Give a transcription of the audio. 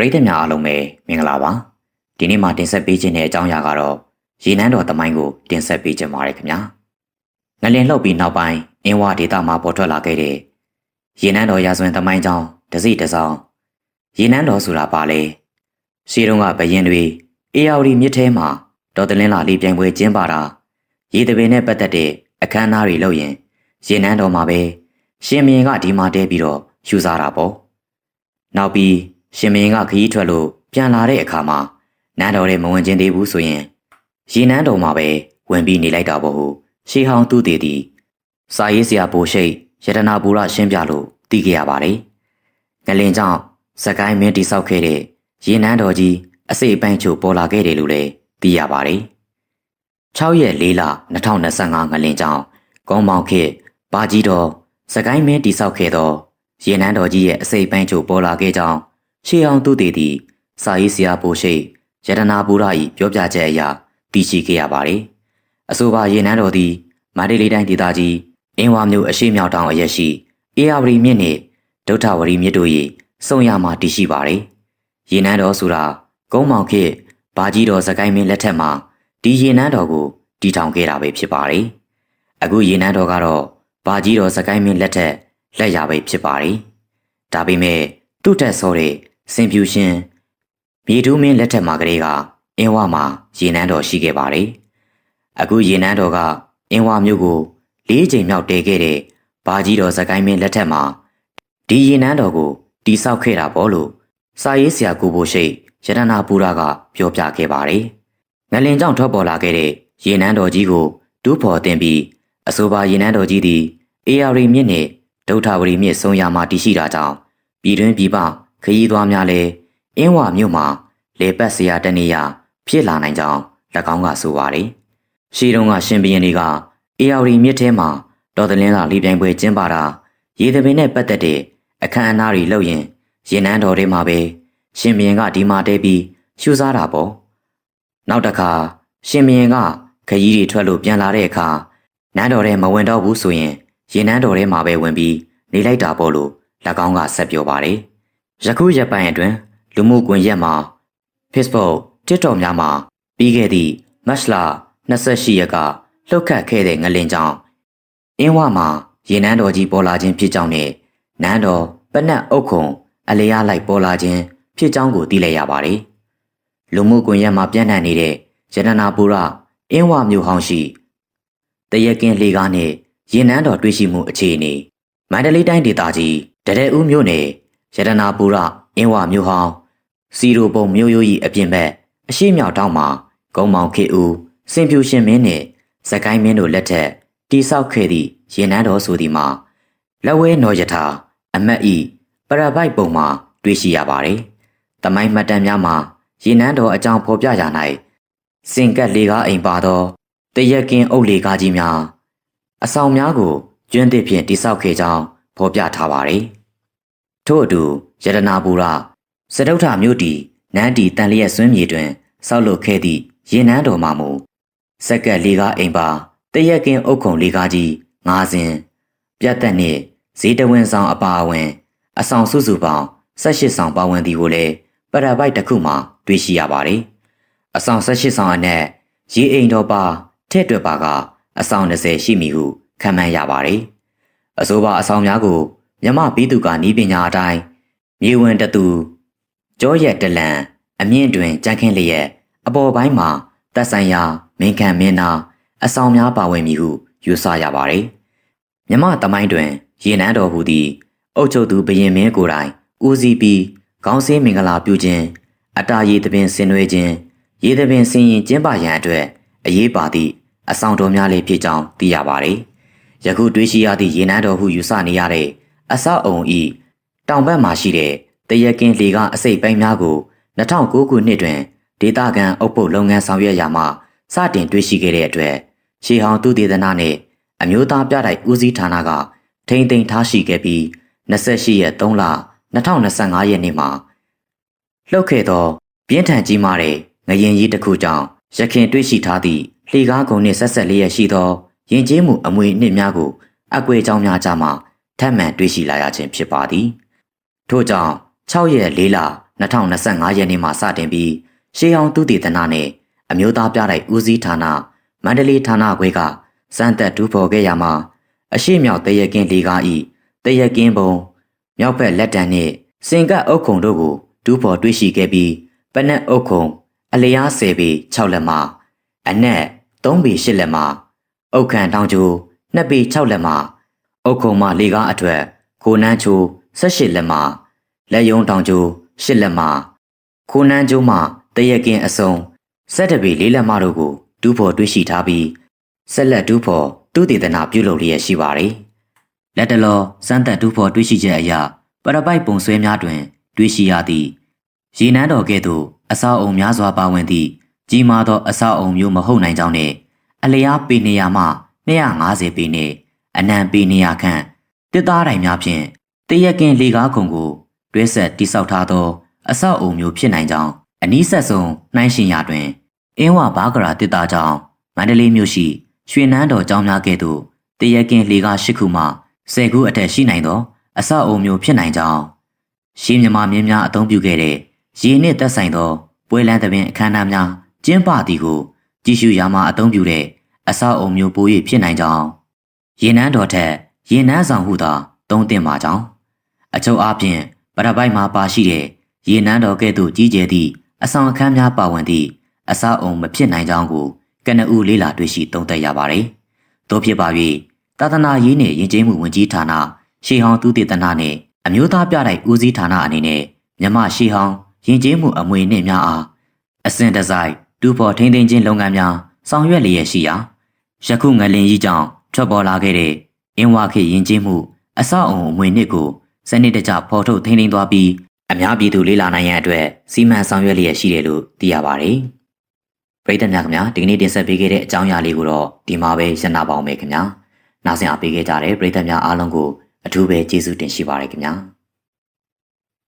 ပရိသတ်များအားလုံးပဲမင်္ဂလာပါဒီနေ့မှာတင်ဆက်ပေးခြင်းတဲ့အကြောင်းအရာကတော့ရေနန်းတော်သမိုင်းကိုတင်ဆက်ပေးခြင်းပါတယ်ခင်ဗျာငလင်လှုပ်ပြီးနောက်ပိုင်းအင်းဝဒေတာမှာပေါ်ထွက်လာခဲ့တဲ့ရေနန်းတော်ရာဇဝင်သမိုင်းကြောင်းတစိတစောင်းရေနန်းတော်ဆိုတာပါလေရှေးတုန်းကဘရင်တွေအေယာဝတီမြစ်ထဲမှာတော်တလင်းလာလေးပြိုင်ပွဲကျင်းပတာရေတပင်နဲ့ပတ်သက်တဲ့အခမ်းအနားတွေလုပ်ရင်ရေနန်းတော်မှာပဲရှင်မင်းကဒီမှာတဲပြီးတော့ယူစားတာပေါ့နောက်ပြီး ရှင်မင်းကခရီးထွက်လို့ပြန်လာတဲ့အခါမှာနန်းတော်ရဲ့မဝင်ချင်းသေးဘူးဆိုရင်ရေနန်းတော်မှာပဲဝင်ပြီးနေလိုက်တာပေါ့ဟုရှေးဟောင်းသူတည်တည်စာရေးဆရာပိုရှိတ်ရတနာပူရရှင်းပြလို့သိခဲ့ရပါတယ်။ငလင်ကြောင့်စကိုင်းမင်းတိဆောက်ခဲ့တဲ့ရေနန်းတော်ကြီးအစိပ်ပိုင်းချို့ပေါ်လာခဲ့တယ်လို့လည်းသိရပါတယ်။6ရက်4လ2025ငလင်ကြောင့်ကောင်းမောင်ခေဘာကြီးတော်စကိုင်းမင်းတိဆောက်ခဲ့သောရေနန်းတော်ကြီးရဲ့အစိပ်ပိုင်းချို့ပေါ်လာခဲ့ကြောင်း ရှေးအောင်သူတည်တည်စာရေးဆရာပိုရှိတ်ရတနာပူရ၏ပြောပြချက်အရသိရှိခဲ့ရပါတယ်။အဆိုပါရေနန်းတော်သည်မန္တလေးတိုင်းဒေသကြီးအင်းဝါမြို့အရှိမြောက်တောင်အရက်ရှိအေယာဝတီမြစ်နှင့်ဒုဋ္ဌဝရီမြစ်တို့၏စုံရမှာတည်ရှိပါတယ်။ရေနန်းတော်ဆိုတာကုန်းမောင်ခေတ်ဘာကြီးတော်စကိုင်းမင်းလက်ထက်မှာဒီရေနန်းတော်ကိုတည်ထောင်ခဲ့တာပဲဖြစ်ပါတယ်။အခုရေနန်းတော်ကတော့ဘာကြီးတော်စကိုင်းမင်းလက်ထက်လက်ရပဲဖြစ်ပါတယ်။ဒါပေမဲ့ သူ့တက်ဆောတဲ့စင်ပြူရှင်မြေတူးမင်းလက်ထက်မှာကလေးကအင်းဝမှာရေနန်းတော်ရှိခဲ့ပါတယ်။အခုရေနန်းတော်ကအင်းဝမြို့ကိုလေးချိန်မြောက်တည်ခဲ့တဲ့ဘာကြီးတော်စကိုင်းမင်းလက်ထက်မှာဒီရေနန်းတော်ကိုတိဆောက်ခဲ့တာပေါ့လို့စာရေးဆရာကိုဘိုရှိတ်ရတနာပူရာကပြောပြခဲ့ပါတယ်။ငလင်ကြောင့်ထွက်ပေါ်လာခဲ့တဲ့ရေနန်းတော်ကြီးကိုဒူးဖော်တင်ပြီးအဆိုပါရေနန်းတော်ကြီးသည်အေယာရီမြစ်နဲ့ဒုဋ္ဌဝရီမြစ်ဆုံရာမှာတည်ရှိတာကြောင့် ပြည်တွင်းပြည်ပခရီးသွားများလည်းအင်းဝမြို့မှာလေပတ်စရာတနေရာဖြစ်လာနိုင်ကြောင်း၎င်းကဆိုပါတယ်။ရှီတုံးကရှင်ဘီရင်တွေကအေယာရီမြစ်ထဲမှာတော်သလင်းလာလေးပြိုင်ပွဲကျင်းပတာရေသပင်နဲ့ပတ်သက်တဲ့အခမ်းအနားတွေလုပ်ရင်ရင်နန်းတော်ထဲမှာပဲရှင်ဘီရင်ကဒီမှာတဲပြီးရှူစားတာပေါ့။နောက်တစ်ခါရှင်ဘီရင်ကခရီးတွေထွက်လို့ပြန်လာတဲ့အခါနန်းတော်ထဲမဝင်တော့ဘူးဆိုရင်ရင်နန်းတော်ထဲမှာပဲဝင်ပြီးနေလိုက်တာပေါ့လို့၎ င်းကဆက်ပြောပါတယ်။ယခုရက်ပိုင်းအတွင်းလူမှုကွန်ရက်မှာ Facebook, TikTok များမှာပြီးခဲ့သည့်မတ်လ28ရက်ကလှုပ်ခတ်ခဲ့တဲ့ငလင်ကြောင့်အင်းဝမှာရေနန်းတော်ကြီးပေါ်လာခြင်းဖြစ်ကြောင်းနဲ့နန်းတော်ပနတ်အုတ်ခုံ အလျားလိုက်ပေါ်လာခြင်းဖြစ်ကြောင်းကိုသိလိုက်ရပါတယ်။လူမှုကွန်ရက်မှာပြန့်နှံ့နေတဲ့ရတနာပူရအင်းဝမြို့ဟောင်းရှိတရကင်းလေကားနဲ့ရေနန်းတော်တွေ့ရှိမှုအခြေအနေမန္တလေးတိုင်းဒေသကြီး တရဲဦးမြို့နယ်ရတနာပူရအင်းဝမြို့ဟောင်းစီရိုပုံမြို့ရိုးကြီးအပြင်ဘက်အရှိမြောက်တောင်မှာဂုံမောင်ခေဦးစင်ဖြူရှင်မင်းနဲ့ဇကိုင်းမင်းတို့လက်ထက်တိဆောက်ခဲ့သည့်ရင်နန်းတော်ဆိုသည်မှာလက်ဝဲနော်ယထာအမတ်ဤပရပိုက်ပုံမှာတွေ့ရှိရပါတယ်။တမိုင်းမှတ်တမ်းများမှာရင်နန်းတော်အကြောင်းဖော်ပြရ၌စင်ကက်လေကားအိမ်ပါသောတရက်ကင်းအုပ်လေကားကြီးများအဆောင်များကိုကျွန်းသစ်ဖြင့်တိဆောက်ခဲ့ကြောင်းဖော်ပြထားပါတယ်။ ထို့အတူရတနာပူရစတုထမြို့တီနန်းတီတန်လျက်ဆွင်းမြေတွင်ဆောက်လုပ်ခဲ့သည့်ရင်နန်းတော်မှာမူစက်ကက်လေးကားအိမ်ပါတရက်ကင်းအုတ်ခုံလေးကားကြီး၅စင်ပြတ်သက်နှင့်ဈေးတဝင်းဆောင်အပါအဝင် အဆောင်စုစုပေါင်း18ဆောင်ပါဝင်သည်ကိုလည်းပရပိုက်တစ်ခုမှတွေ့ရှိရပါတယ်။အဆောင်18ဆောင်အနက်ရေအိမ်တော်ပါထဲ့တွက်ပါကအဆောင်20ရှိမည်ဟုခံမှန်းရပါတယ်။အဆိုပါအဆောင်များကို မြမပြီးသူကနီးပညာအတိုင်းမြေဝင်တသူကြောရက်တလန်အမြင့်တွင်ကြန့်ခင်းလျက်အပေါ်ပိုင်းမှာတက်ဆိုင်ရာမင်းခံမင်းနာအဆောင်များပါဝင်မည်ဟုယူဆရပါတယ်။မြမတမိုင်းတွင်ရေနန်းတော်ဟူသည့်အုတ်ချုပ်သူဘရင်မင်းကိုယ်တိုင်ဦးစီးပြီးခေါင်းစည်းမင်္ဂလာပြုခြင်းအတာရည်သပင်ဆင်နွှဲခြင်းရေသပင်ဆင်ရင်ကျင်းပရန်အတွက်အရေးပါသည့်အဆောင်တော်များလေးဖြစ်ကြောင်းသိရပါတယ်။ယခုတွေးရှိရသည့်ရေနန်းတော်ဟုယူဆနေရတဲ့ အဆောက်အုံဤတောင်ဘက်မှာရှိတဲ့တရကင်းလေကအစိပ်ပိုင်းများကို2009ခုနှစ်တွင်ဒေတာကန်အုပ်ပုတ်လုပ်ငန်းဆောင်ရွက်ရာမှစတင်တွေ့ရှိခဲ့တဲ့အတွက်ရှေဟောင်သူတေသနာနဲ့အမျိုးသားပြတိုက်ဦးစီးဌာနကထိမ့်သိမ်းထားရှိခဲ့ပြီး28ရက်3လ2025ရက်နေ့မှာလှုပ်ခဲ့သော ပြင်းထန်ကြီးမားတဲ့ငရင်ကြီးတစ်ခုကြောင့်ရခင်တွေ့ရှိထားသည့်လှေကားကုံနှင့်ဆက်ဆက်လျက်ရှိသောယဉ်ကျေးမှုအမွေအနှစ်များကိုအကွေကြောင်းများကြမှ ထပ်မံတွေ့ရှိလာရခြင်းဖြစ်ပါသည်ထို့ကြောင့်6ရက်4လ2025ရက်နေ့မှာစတင်ပြီးရှေးဟောင်းသူတည်တနာနဲ့အမျိုးသားပြတိုက်ဦးစီးဌာနမန္တလေးဌာနခွဲကစံသက်ဒူးဖော်ခဲ့ရမှာအရှိမြောက်တရကင်းလေးကားဤတရကင်းပုံမြောက်ဘက်လက်တံနှင့်စင်ကပ်အုတ်ခုံတို့ကိုဒူးဖော်တွေ့ရှိခဲ့ပြီးပနက်အုတ်ခုံ အလျား10ပေ6လက်မှအနက်3ပေ8လက်မှအုတ်ခံတောင်ကျို2ပေ6လက်မှ အုတ်ခုံမှလေကားအထွတ်ကိုနန်းချို18လက်မှလက်ယုံတောင်ကျို8လက်မှကိုနန်းကျိုမှတရကင်းအစုံ17ပေ4လက်မှတို့ကိုဒူးဖော်တွေ့ရှိထားပြီးဆက်လက်ဒူးဖော်သူတည်တနာပြုလုပ်လျက်ရှိပါတယ်။လက်တလောစမ်းသက်ဒူးဖော်တွေ့ရှိချက်အရပရပိုက်ပုံဆွဲများတွင် တွေ့ရှိရသည့်ရေနန်းတော်ကဲ့သို့အဆောက်အုံများစွာပါဝင်သည့်ကြီးမားသောအဆောက်အုံမျိုးမဟုတ်နိုင်ကြောင်းနှင့်အလျားပေ200မှ250ပေနှင့် အနံပေ200ခန့်တစ်သားတိုင်များဖြင့်တရက်ကင်လေကားခုံကိုတွဲဆက်တိဆောက်ထားသော အဆောက်အုံမျိုးဖြစ်နိုင်ကြောင်းအနီးဆက်ဆုံးနှိုင်းရှင်ရာတွင်အင်းဝဘာဂရာတစ်သားကြောင့်မန္တလေးမြို့ရှိရွှေနန်းတော်ကျောင်းများကဲ့သို့တရက်ကင်လေကား၈ခုမှ10ခုအထက်ရှိနိုင်သော အဆောက်အုံမျိုးဖြစ်နိုင်ကြောင်းရှင်းမြမာမြင်းများအသုံးပြုခဲ့တဲ့ရေနှင့်သက်ဆိုင်သောပွဲလန်းသဘင်အခမ်းအနားများကျင်းပသည်ကိုကြည့်ရှုရာမှာအသုံးပြုတဲ့အဆောက်အုံမျိုးပို၍ဖြစ်နိုင်ကြောင်း ရေနန်းတော်ထက်ရေနန်းဆောင်ဟုသာသုံးသင့်ပါကြောင်းအချုပ်အားဖြင့်ပရပိုက်မှာပါရှိတဲ့ရေနန်းတော်ကဲ့သို့ကြီးကျယ်သည့်အဆောင်အခန်းများပါဝင်သည့်အဆောက်အုံမဖြစ်နိုင်ကြောင်းကိုကနဦးလေးလာတွေ့ရှိသုံးသပ်ရပါတယ်။သို့ဖြစ်ပါ၍သာသနာရေးနှင့်ယဉ်ကျေးမှုဝန်ကြီးဌာနရှေးဟောင်းသူတည်တနာနှင့်အမျိုးသားပြတိုက်ဦးစီးဌာနအနေနဲ့မြမရှေးဟောင်းယဉ်ကျေးမှုအမွေနှင့်များအားအစဉ်တစိုက်တူဖော်ထိန်းသိမ်းခြင်းလုပ်ငန်းများဆောင်ရွက်လျက်ရှိရာယခုငလင်ကြီးကြောင့် ထွက်ပေါ်လာခဲ့တဲ့အင်းဝခေယဉ်ကျေးမှုအဆောက်အုံအမွေနှစ်ကိုစနစ်တကျဖော်ထုတ်ထိန်းသိမ်းသွားပြီးအများပြည်သူလေးလာနိုင်ရန်အတွက်စီမံဆောင်ရွက်လျက်ရှိတယ်လို့သိရပါတယ်။ပရိသတ်များခင်ဗျာဒီကနေ့တင်ဆက်ပေးခဲ့တဲ့အကြောင်းအရာလေးကိုတော့ဒီမှာပဲရှင်းပြပါအောင်မယ်ခင်ဗျာ။နားဆင်အားပေးခဲ့ကြတဲ့ပရိသတ်များအားလုံးကိုအထူးပဲကျေးဇူးတင်ရှိပါတယ်ခင်ဗျာ။